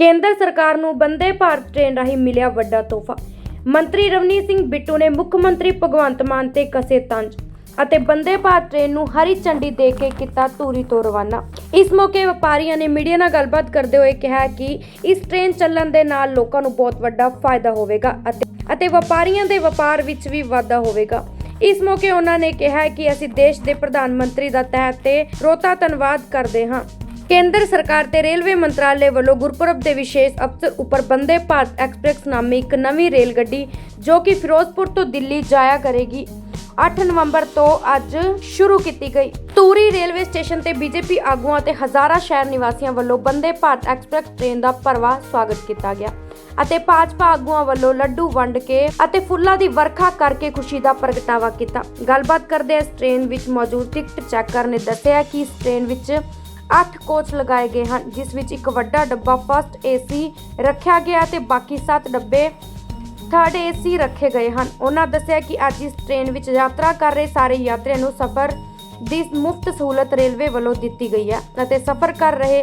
ਕੇਂਦਰ ਸਰਕਾਰ ਨੂੰ ਬੰਦੇ ਭਾਰਤ ਟ੍ਰੇਨ ਰਾਹੀਂ ਮਿਲਿਆ ਵੱਡਾ ਤੋਹਫਾ। ਮੰਤਰੀ ਰਵਨੀਤ ਸਿੰਘ ਬਿੱਟੂ ਨੇ ਮੁੱਖ ਮੰਤਰੀ ਭਗਵੰਤ ਮਾਨ ਤੇ ਕਸੇ ਤੰਜ ਅਤੇ ਬੰਦੇ ਭਾਰਤ ਟ੍ਰੇਨ ਨੂੰ ਹਰੀ ਝੰਡੀ ਦੇ ਕੇ ਕੀਤਾ ਧੂਰੀ ਤੋਂ ਰਵਾਨਾ। ਇਸ ਮੌਕੇ ਵਪਾਰੀਆਂ ਨੇ ਮੀਡੀਆ ਨਾਲ ਗੱਲਬਾਤ ਕਰਦੇ ਹੋਏ ਕਿਹਾ ਕਿ ਇਸ ਟ੍ਰੇਨ ਚੱਲਣ ਦੇ ਨਾਲ ਲੋਕਾਂ ਨੂੰ ਬਹੁਤ ਵੱਡਾ ਫਾਇਦਾ ਹੋਵੇਗਾ ਅਤੇ ਅਤੇ ਵਪਾਰੀਆਂ ਦੇ ਵਪਾਰ ਵਿੱਚ ਵੀ ਵਾਧਾ ਹੋਵੇਗਾ। ਇਸ ਮੌਕੇ ਉਹਨਾਂ ਨੇ ਕਿਹਾ ਕਿ ਅਸੀਂ ਦੇਸ਼ ਦੇ ਪ੍ਰਧਾਨ ਮੰਤਰੀ ਦਾ ਤਹਿ ਤੇ ਰੋਤਾ ਧੰਨਵਾਦ ਕਰਦੇ ਹਾਂ। ਕੇਂਦਰ ਸਰਕਾਰ ਤੇ ਰੇਲਵੇ ਮੰਤਰਾਲੇ ਵੱਲੋਂ ਗੁਰਪੁਰਬ ਦੇ ਵਿਸ਼ੇਸ਼ ਅਵਸਰ ਉੱਪਰ ਬੰਦੇ ਭਾਰਤ ਐਕਸਪ੍ਰੈਸ ਨਾਮੀ ਇੱਕ ਨਵੀਂ ਰੇਲ ਗੱਡੀ ਜੋ ਕਿ ਫਿਰੋਜ਼ਪੁਰ ਤੋਂ ਦਿੱਲੀ ਜਾਇਆ ਕਰੇਗੀ। 8 ਨਵੰਬਰ ਤੋਂ ਅੱਜ ਸ਼ੁਰੂ ਕੀਤੀ ਗਈ। ਤੂਰੀ ਰੇਲਵੇ ਸਟੇਸ਼ਨ ਤੇ ਬੀਜੇਪੀ ਆਗੂਆਂ ਤੇ ਹਜ਼ਾਰਾਂ ਸ਼ਹਿਰ ਨਿਵਾਸੀਆਂ ਵੱਲੋਂ ਬੰਦੇ ਭਾਰਤ ਐਕਸਪ੍ਰੈਸ ਟ੍ਰੇਨ ਦਾ ਭਰਵਾ ਸਵਾਗਤ ਕੀਤਾ ਗਿਆ ਅਤੇ ਭਾਜਪਾ ਆਗੂਆਂ ਵੱਲੋਂ ਲੱਡੂ ਵੰਡ ਕੇ ਅਤੇ ਫੁੱਲਾਂ ਦੀ ਵਰਖਾ ਕਰਕੇ ਖੁਸ਼ੀ ਦਾ ਪ੍ਰਗਟਾਵਾ ਕੀਤਾ। ਗੱਲਬਾਤ ਕਰਦੇ ਇਸ ਟ੍ਰੇਨ ਵਿੱਚ ਮੌਜੂਦ ਟਿਕਟ ਚੈਕਰ ਨੇ ਦੱਸਿਆ ਕਿ ਇਸ ਟ੍ਰੇਨ ਵਿੱਚ 8 ਕੋਚ ਲਗਾਏ ਗਏ ਹਨ, ਜਿਸ ਵਿੱਚ ਇੱਕ ਵੱਡਾ ਡੱਬਾ ਫਸਟ ਏਸੀ ਰੱਖਿਆ ਗਿਆ ਤੇ ਬਾਕੀ 7 ਡੱਬੇ ਥਰਡ ਏਸੀ ਰੱਖੇ ਗਏ ਹਨ। ਉਹਨਾਂ ਦੱਸਿਆ ਕਿ ਅੱਜ ਇਸ ਟ੍ਰੇਨ ਵਿੱਚ ਯਾਤਰਾ ਕਰ ਰਹੇ ਸਾਰੇ ਯਾਤਰੀਆਂ ਨੂੰ ਸਫ਼ਰ ਦੀ ਮੁਫਤ ਸਹੂਲਤ ਰੇਲਵੇ ਵੱਲੋਂ ਦਿੱਤੀ ਗਈ ਹੈ ਅਤੇ ਸਫ਼ਰ ਕਰ ਰਹੇ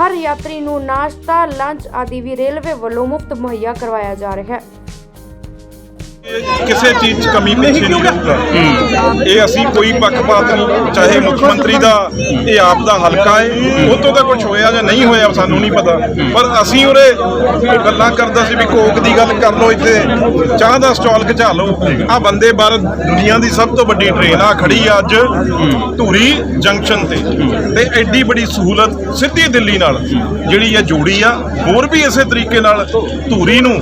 ਹਰ ਯਾਤਰੀ ਨੂੰ ਨਾਸ਼ਤਾ ਲੰਚ ਆਦਿ ਵੀ ਰੇਲਵੇ ਵੱਲੋਂ ਮੁਫਤ ਮੁਹੱਈਆ ਕਰਵਾਇਆ ਜਾ ਰਿਹਾ ਹੈ। ਕਿਸੇ ਚੀਜ਼ 'ਚ ਕਮੀ ਪਿੱਛੇ ਨਹੀਂ ਰਹੂਗਾ ਇਹ ਅਸੀਂ ਕੋਈ ਪੱਖਪਾਤ ਨਹੀਂ ਚਾਹੇ ਮੁੱਖ ਮੰਤਰੀ ਦਾ ਇਹ ਆਪ ਦਾ ਹਲਕਾ ਹੈ ਉਹ ਤੋਂ ਤਾਂ ਕੁਝ ਹੋਇਆ ਜਾਂ ਨਹੀਂ ਹੋਇਆ ਸਾਨੂੰ ਨਹੀਂ ਪਤਾ। ਪਰ ਅਸੀਂ ਉਰੇ ਗੱਲਾਂ ਕਰਦਾ ਸੀ ਵੀ ਕੋਕ ਦੀ ਗੱਲ ਕਰ ਲਓ ਇੱਥੇ ਚਾਹ ਦਾ ਸਟਾਲ ਖਿਚਾ ਲਓ। ਆ ਬੰਦੇ ਭਾਰਤ ਦੁਨੀਆ ਦੀ ਸਭ ਤੋਂ ਵੱਡੀ ਟ੍ਰੇਨ ਆ ਖੜੀ ਆ ਅੱਜ ਧੂਰੀ ਜੰਕਸ਼ਨ ਤੇ। ਤੇ ਐਡੀ ਬੜੀ ਸਹੂਲਤ ਸਿੱਧੀ ਦਿੱਲੀ ਨਾਲ ਜਿਹੜੀ ਇਹ ਜੋੜੀ ਆ ਹੋਰ ਵੀ ਇਸੇ ਤਰੀਕੇ ਨਾਲ ਧੂਰੀ ਨੂੰ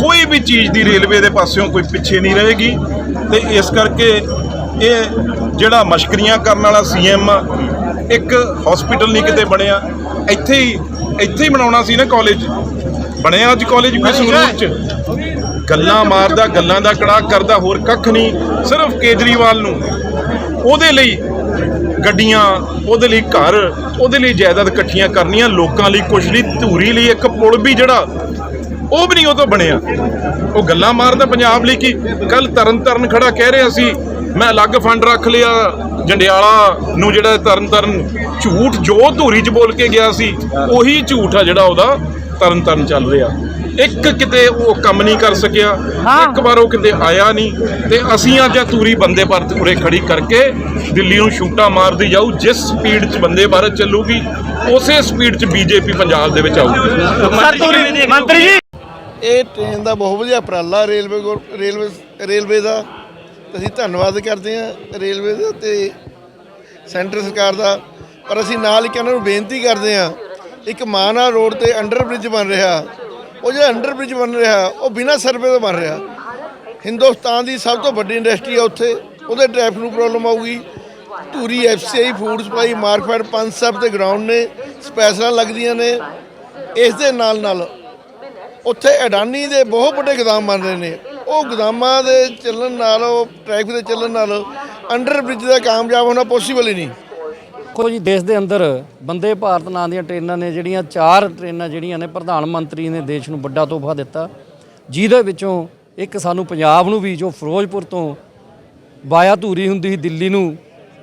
ਕੋਈ ਵੀ ਚੀਜ਼ ਦੀ ਰੇਲਵੇ ਦੇ ਪਾਸਿਓਂ ਕੋਈ ਪਿੱਛੇ ਨਹੀਂ ਰਹੇਗੀ ਤੇ ਇਸ ਕਰਕੇ ਇਹ ਜਿਹੜਾ ਮਸ਼ਕਰੀਆਂ ਕਰਨ ਵਾਲਾ ਸੀਐਮ ਇੱਕ ਹਸਪੀਟਲ ਨਹੀਂ ਕਿਤੇ ਬਣਿਆ। ਇੱਥੇ ਹੀ ਇੱਥੇ ਹੀ ਬਣਾਉਣਾ ਸੀ ਨਾ ਕਾਲਜ ਬਣਿਆ ਅੱਜ ਕਾਲਜ ਕੋਈ ਸੰਗਰੂਰ ਚ। ਗੱਲਾਂ ਮਾਰਦਾ ਗੱਲਾਂ ਦਾ ਕੜਾਕ ਕਰਦਾ ਹੋਰ ਕੱਖ ਨਹੀਂ। ਸਿਰਫ ਕੇਜਰੀਵਾਲ ਨੂੰ। ਉਹਦੇ ਲਈ ਗੱਡੀਆਂ ਉਹਦੇ ਲਈ ਘਰ ਉਹਦੇ ਲਈ ਜਾਇਦਾਦ ਇਕੱਠੀਆਂ ਕਰਨੀਆਂ ਲੋਕਾਂ ਲਈ ਕੁਛ ਨਹੀਂ ਧੂਰੀ ਲਈ ਇੱਕ ਪੁਲ ਵੀ ਜਿਹੜਾ ਉਹ ਵੀ ਨਹੀਂ ਉਹ ਤੋਂ ਬਣਿਆ। ਉਹ ਗੱਲਾਂ ਮਾਰਦਾ ਪੰਜਾਬ ਲਈ ਕਿ? ਕੱਲ ਤਰਨ ਤਰਨ ਖੜਾ ਕਹਿ ਰਿਹਾ ਸੀ ਮੈਂ ਅਲੱਗ ਫੰਡ ਰੱਖ ਲਿਆ ਜੰਡਿਆਲਾ ਨੂੰ ਜਿਹੜਾ ਤਰਨ ਤਰਨ ਝੂਠ ਜੋ ਧੂਰੀ 'ਚ ਬੋਲ ਕੇ ਗਿਆ ਸੀ ਉਹੀ ਝੂਠ ਆ ਜਿਹੜਾ ਉਹਦਾ ਤਰਨ ਤਰਨ ਚੱਲ ਰਿਹਾ। ਇੱਕ ਕਿਤੇ ਉਹ ਕੰਮ ਨਹੀਂ ਕਰ ਸਕਿਆ ਇੱਕ ਵਾਰ ਉਹ ਕਿਤੇ ਆਇਆ ਨਹੀਂ ਤੇ ਅਸੀਂ ਅੱਜ ਆ ਤੂਰੀ ਬੰਦੇ ਭਾਰਤ ਉਰੇ ਖੜੀ ਕਰਕੇ ਦਿੱਲੀ ਨੂੰ ਸ਼ੂਟਾਂ ਮਾਰਦੀ ਜਾਊ ਜਿਸ ਸਪੀਡ 'ਚ ਬੰਦੇ ਭਾਰਤ ਚੱਲੂਗੀ ਉਸੇ ਸਪੀਡ 'ਚ ਬੀਜੇਪੀ ਪੰਜਾਬ ਦੇ ਵਿੱਚ ਆਊਗੀ ਮੰਤਰੀ ਜੀ। ਇਹ ਟ੍ਰੇਨ ਦਾ ਬਹੁਤ ਵਧੀਆ ਉਪਰਾਲਾ ਰੇਲਵੇ ਗੌਰ- ਰੇਲਵੇ ਰੇਲਵੇ ਦਾ। ਅਸੀਂ ਧੰਨਵਾਦ ਕਰਦੇ ਹਾਂ ਰੇਲਵੇ ਦਾ ਤੇ ਸੈਂਟਰ ਸਰਕਾਰ ਦਾ। ਪਰ ਅਸੀਂ ਨਾਲ ਹੀ ਇਹਨਾਂ ਨੂੰ ਬੇਨਤੀ ਕਰਦੇ ਹਾਂ, ਇੱਕ ਮਾਨਾ ਰੋਡ ਤੇ ਅੰਡਰ ਬ੍ਰਿਜ ਬਣ ਰਿਹਾ। ਉਹ ਜਿਹੜਾ ਅੰਡਰ ਬ੍ਰਿਜ ਬਣ ਰਿਹਾ, ਉਹ ਬਿਨਾਂ ਸਰਵੇ ਤੋਂ ਬਣ ਰਿਹਾ। ਹਿੰਦੁਸਤਾਨ ਦੀ ਸਭ ਤੋਂ ਵੱਡੀ ਇੰਡਸਟਰੀ ਆ ਉੱਥੇ, ਉਹਦੇ ਟ੍ਰੈਫਿਕ ਨੂੰ ਪ੍ਰੋਬਲਮ ਆਊਗੀ। Dhuri FCI food supply Markfed ਪੰਜ ਸਭ ਤੇ ਗਰਾਊਂਡ ਨੇ ਸਪੈਸ਼ਲਾਂ ਲੱਗਦੀਆਂ ਨੇ। ਇਸ ਦੇ ਨਾਲ ਨਾਲ ਉੱਥੇ ਅਡਾਨੀ ਦੇ ਬਹੁਤ ਵੱਡੇ ਗੋਦਾਮ ਬਣ ਰਹੇ ਨੇ। ਉਹ ਗੋਦਾਮਾਂ ਦੇ ਚੱਲਣ ਨਾਲ, ਉਹ ਟ੍ਰੈਫਿਕ ਦੇ ਚੱਲਣ ਨਾਲ ਅੰਡਰ ਬ੍ਰਿਜ ਦਾ ਕਾਮਯਾਬ ਹੋਣਾ ਪੋਸੀਬਲ ਹੀ ਨਹੀਂ। ਦੇਖੋ ਜੀ, ਦੇਸ਼ ਦੇ ਅੰਦਰ ਬੰਦੇ ਭਾਰਤ ਨਾਂ ਦੀਆਂ ਟ੍ਰੇਨਾਂ ਨੇ, ਜਿਹੜੀਆਂ ਚਾਰ ਟ੍ਰੇਨਾਂ ਜਿਹੜੀਆਂ ਨੇ, ਪ੍ਰਧਾਨ ਮੰਤਰੀ ਨੇ ਦੇਸ਼ ਨੂੰ ਵੱਡਾ ਤੋਹਫਾ ਦਿੱਤਾ। ਜਿਹਦੇ ਵਿੱਚੋਂ ਇੱਕ ਸਾਨੂੰ ਪੰਜਾਬ ਨੂੰ ਵੀ, ਜੋ ਫਿਰੋਜ਼ਪੁਰ ਤੋਂ ਵਾਇਆ ਧੂਰੀ ਹੁੰਦੀ ਸੀ ਦਿੱਲੀ ਨੂੰ,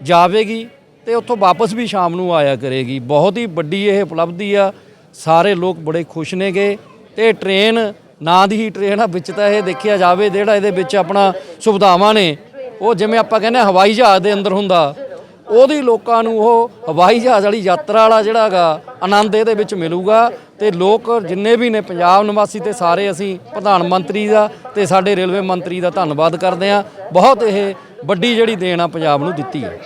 ਜਾਵੇਗੀ ਤੇ ਉੱਥੋਂ ਵਾਪਸ ਵੀ ਸ਼ਾਮ ਨੂੰ ਆਇਆ ਕਰੇਗੀ। ਬਹੁਤ ਹੀ ਵੱਡੀ ਇਹ ਉਪਲਬਧੀ ਆ। ਸਾਰੇ ਲੋਕ ਬੜੇ ਖੁਸ਼ ਨੇਗੇ। ਤੇ ਟ੍ਰੇਨ, ਨਾਂ ਦੀ ਹੀ ਟ੍ਰੇਨ ਆ, ਵਿੱਚ ਤਾਂ ਇਹ ਦੇਖਿਆ ਜਾਵੇ ਜਿਹੜਾ ਇਹਦੇ ਵਿੱਚ ਆਪਣਾ ਸੁਵਿਧਾਵਾਂ ਨੇ, ਉਹ ਜਿਵੇਂ ਆਪਾਂ ਕਹਿੰਦੇ ਹਾਂ ਹਵਾਈ ਜਹਾਜ਼ ਦੇ ਅੰਦਰ ਹੁੰਦਾ, ਉਹਦੀ ਲੋਕਾਂ ਨੂੰ ਉਹ ਹਵਾਈ ਜਹਾਜ਼ ਵਾਲੀ ਯਾਤਰਾ ਵਾਲਾ ਜਿਹੜਾ ਹੈਗਾ, ਆਨੰਦ ਇਹਦੇ ਵਿੱਚ ਮਿਲੂਗਾ ਤੇ ਲੋਕ ਜਿੰਨੇ ਵੀ ਨੇ, ਪੰਜਾਬ ਨਿਵਾਸੀ ਤੇ ਸਾਰੇ ਅਸੀਂ ਪ੍ਰਧਾਨ ਮੰਤਰੀ ਦਾ ਤੇ ਸਾਡੇ ਰੇਲਵੇ ਮੰਤਰੀ ਦਾ ਧੰਨਵਾਦ ਕਰਦੇ ਹਾਂ। ਬਹੁਤ ਇਹ ਵੱਡੀ ਜਿਹੜੀ ਦੇਣ ਆ ਪੰਜਾਬ ਨੂੰ ਦਿੱਤੀ ਹੈ।